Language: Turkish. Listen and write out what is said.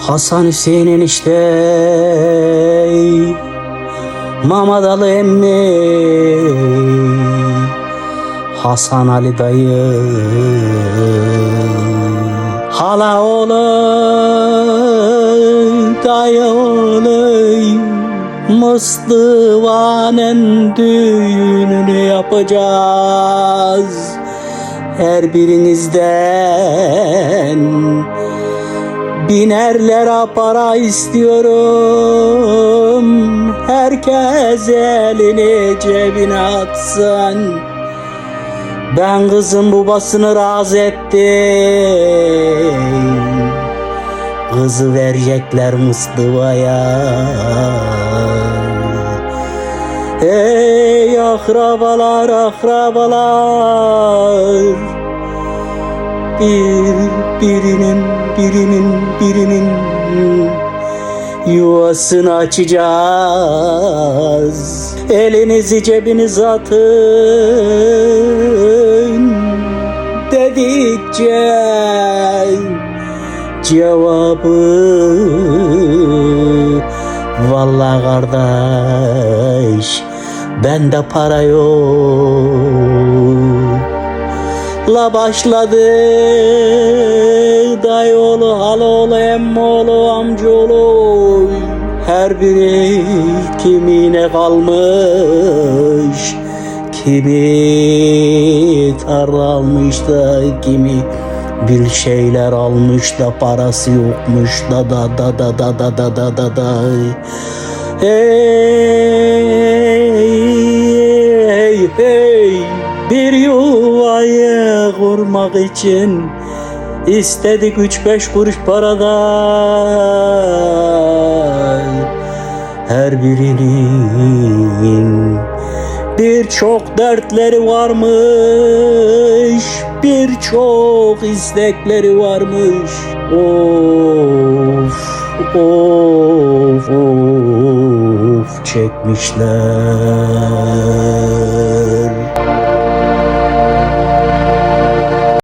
Hasan Hüseyin enişte Mamadalı emmi. Hasan Ali dayı. Hala oğlu dayı oğlu Mıstıvanen düğününü yapacağız. Her birinizden Binerlere para istiyorum. Herkes elini cebine atsın. Ben kızın babasını razı ettim. Kızı verecekler Mustafa'ya. Ey akrabalar akrabalar. Bir birinin birinin birinin yuvasını açacağız. Elinizi cebinize atın dedikçe cevabı Vallahi kardeş bende para yok la başladı Dayıoğlu, halaoğlu, emmoğlu, amcaoğlu Her biri kimine kalmış Kimi tarla almış da kimi bir şeyler almış da parası yokmuş da da da da da da da da da da. Hey bir yuvayı kurmak için istedik üç beş kuruş paradan. Her birinin birçok dertleri varmış birçok istekleri varmış. Of of of çekmişler